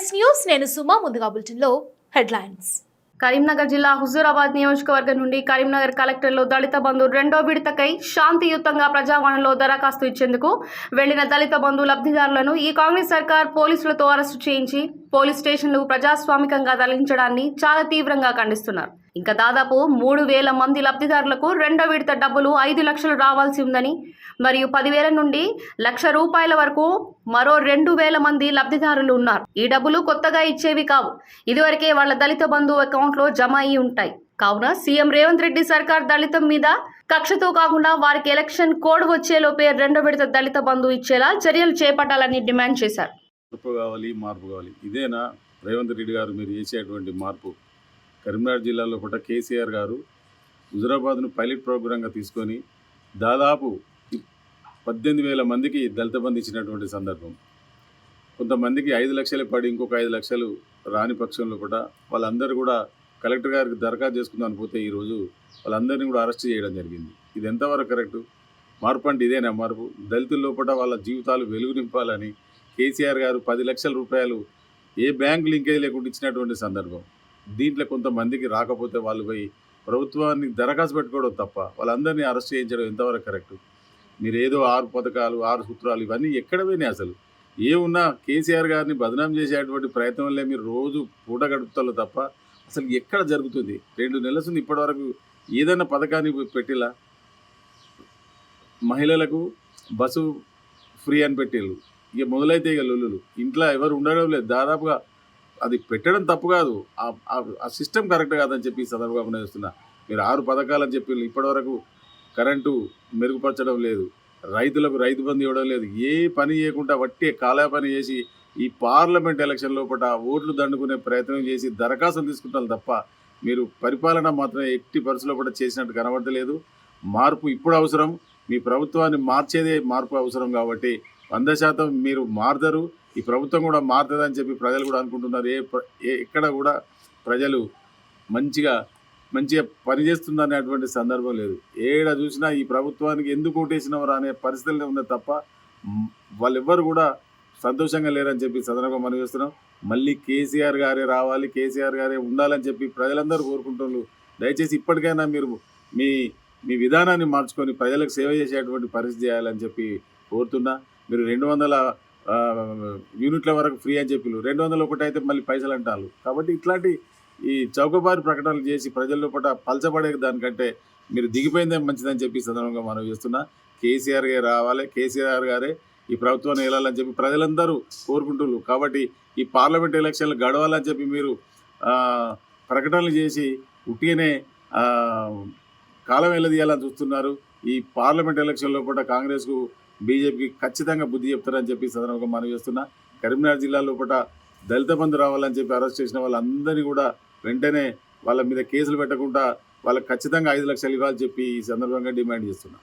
Yes news నేను సుమా ముందుగా బులెటిన్లో హెడ్లైన్స్. కరీంనగర్ జిల్లా హుజూరాబాద్ నియోజకవర్గం నుండి కరీంనగర్ కలెక్టర్లో దళిత బంధు రెండో విడతకై శాంతియుతంగా ప్రజావాణిలో దరఖాస్తు ఇచ్చేందుకు వెళ్ళిన దళిత బంధు లబ్ధిదారులను ఈ కాంగ్రెస్ సర్కార్ పోలీసులతో అరెస్టు చేయించి పోలీస్ స్టేషన్లు ప్రజాస్వామికంగా తరలించడాన్ని చాలా తీవ్రంగా ఖండిస్తున్నారు. ఇంకా దాదాపు మూడు వేల మంది లబ్ధిదారులకు రెండో విడత డబ్బులు ఐదు లక్షలు రావాల్సి ఉందని మరియు పదివేల నుండి లక్ష రూపాయల వరకు మరో రెండు వేల మంది లబ్ధిదారులు ఉన్నారు. ఈ డబ్బులు కొత్తగా ఇచ్చేవి కావు. ఇదివరకే వాళ్ళ దళిత బంధు అకౌంట్లో జమ అయి ఉంటాయి. కావున సీఎం రేవంత్ రెడ్డి సర్కార్ దళితం మీద కక్షతో కాకుండా వారికి ఎలక్షన్ కోడ్ వచ్చేలోపే రెండో విడత దళిత బంధు ఇచ్చేలా చర్యలు చేపట్టాలని డిమాండ్ చేశారు. మార్పు కావాలి మార్పు కావాలి. ఇదేనా? రేవంత్ రెడ్డి గారు మీరు చేసేటువంటి మార్పు. కరీంనగర్ జిల్లాలో పూట కేసీఆర్ గారు హుజురాబాద్ను పైలట్ ప్రోగ్రాంగా తీసుకొని దాదాపు పద్దెనిమిది వేల మందికి దళిత బంధు ఇచ్చినటువంటి సందర్భం. కొంతమందికి ఐదు లక్షలే పడి ఇంకొక ఐదు లక్షలు రాని పక్షంలో కూడా వాళ్ళందరూ కూడా కలెక్టర్ గారికి దరఖాస్తు చేసుకుందాం పోతే ఈరోజు వాళ్ళందరినీ కూడా అరెస్ట్ చేయడం జరిగింది. ఇది ఎంతవరకు కరెక్ట్? మార్పు అంటే ఇదేనా మార్పు? దళితుల లోపల వాళ్ళ జీవితాలు వెలుగు నింపాలని కేసీఆర్ గారు పది లక్షల రూపాయలు ఏ బ్యాంక్ లింకేజ్ లేకుండా ఇచ్చినటువంటి సందర్భం. దీంట్లో కొంతమందికి రాకపోతే వాళ్ళు పోయి ప్రభుత్వానికి దరఖాస్తు పెట్టుకోవడం తప్ప వాళ్ళందరినీ అరెస్ట్ చేయించడం ఎంతవరకు కరెక్ట్? మీరు ఏదో ఆరు పథకాలు ఆరు సూత్రాలు ఇవన్నీ ఎక్కడ పోయినాయి అసలు? ఏమున్నా కేసీఆర్ గారిని బదనాం చేసేటువంటి ప్రయత్నంలే మీరు రోజు పూట గడుపుతారు తప్ప అసలు ఎక్కడ జరుగుతుంది? రెండు నెలల నుండి ఇప్పటివరకు ఏదైనా పథకాన్ని పెట్టిలా? మహిళలకు బస్సు ఫ్రీ అని పెట్టేళ్ళు. ఇక మొదలైతే ఇక లొల్లులు. ఇంట్లో ఎవరు ఉండడం లేదు. దాదాపుగా అది పెట్టడం తప్పు కాదు. ఆ- సిస్టమ్ కరెక్ట్ కాదని చెప్పి సందర్భంగా చేస్తున్నా మీరు ఆరు పథకాలు అని చెప్పి ఇప్పటివరకు కరెంటు మెరుగుపరచడం లేదు. రైతులకు రైతు బంధు ఇవ్వడం లేదు. ఏ పని చేయకుండా వట్టి కాలా పని చేసి ఈ పార్లమెంట్ ఎలక్షన్ లోపల ఓట్లు దండుకునే ప్రయత్నం చేసి దరఖాస్తులు తీసుకుంటారు తప్ప మీరు పరిపాలన మాత్రం ఎట్టి పరిస్థితుల్లో కూడా చేసినట్టు కనబడలేదు. మార్పు ఇప్పుడు అవసరం. మీ ప్రభుత్వాన్ని మార్చేదే మార్పు అవసరం కాబట్టి వంద శాతం మీరు మారుతారు. ఈ ప్రభుత్వం కూడా మారుతుందని చెప్పి ప్రజలు కూడా అనుకుంటున్నారు. ఏ ఏ ఎక్కడ కూడా ప్రజలు మంచిగా మంచిగా పనిచేస్తుందనేటువంటి సందర్భం లేదు. ఏడ చూసినా ఈ ప్రభుత్వానికి ఎందుకు ఓటేసినవరా అనే పరిస్థితులు ఉంది తప్ప వాళ్ళెవ్వరు కూడా సంతోషంగా లేరని చెప్పి సదనంగా మనం చేస్తున్నాం. మళ్ళీ కేసీఆర్ గారే రావాలి కేసీఆర్ గారే ఉండాలని చెప్పి ప్రజలందరూ కోరుకుంటున్నారు. దయచేసి ఇప్పటికైనా మీరు మీ మీ విధానాన్ని మార్చుకొని ప్రజలకు సేవ చేసేటువంటి పరిస్థితి చేయాలని చెప్పి కోరుతున్నా. మీరు రెండు వందల యూనిట్ల వరకు ఫ్రీ అని చెప్పిలు రెండు వందల ఒకటి అయితే మళ్ళీ పైసలు అంటారు కాబట్టి ఇట్లాంటి ఈ చౌకబారి ప్రకటనలు చేసి ప్రజల లోపల పలచబడే దానికంటే మీరు దిగిపోయిందే మంచిదని చెప్పి సందర్భంగా మనం చేస్తున్నా. కేసీఆర్ గారు రావాలి. కేసీఆర్ గారే ఈ ప్రభుత్వాన్ని వెళ్ళాలని చెప్పి ప్రజలందరూ కోరుకుంటున్నారు కాబట్టి ఈ పార్లమెంట్ ఎలక్షన్లు గడవాలని చెప్పి మీరు ప్రకటనలు చేసి ఉట్టిగానే కాలం వెళ్ళదీయాలని చూస్తున్నారు. ఈ పార్లమెంట్ ఎలక్షన్లో కూడా కాంగ్రెస్కు బీజేపీకి ఖచ్చితంగా బుద్ధి చెప్తారని చెప్పి ఈ సందర్భంగా మనం చేస్తున్నా. కరీంనగర్ జిల్లా లోపల దళిత బంధు రావాలని చెప్పి అరెస్ట్ చేసిన వాళ్ళందరినీ కూడా వెంటనే వాళ్ళ మీద కేసులు పెట్టకుండా వాళ్ళకి ఖచ్చితంగా ఐదు లక్షలు ఇవ్వాలని చెప్పి ఈ సందర్భంగా డిమాండ్ చేస్తున్నా.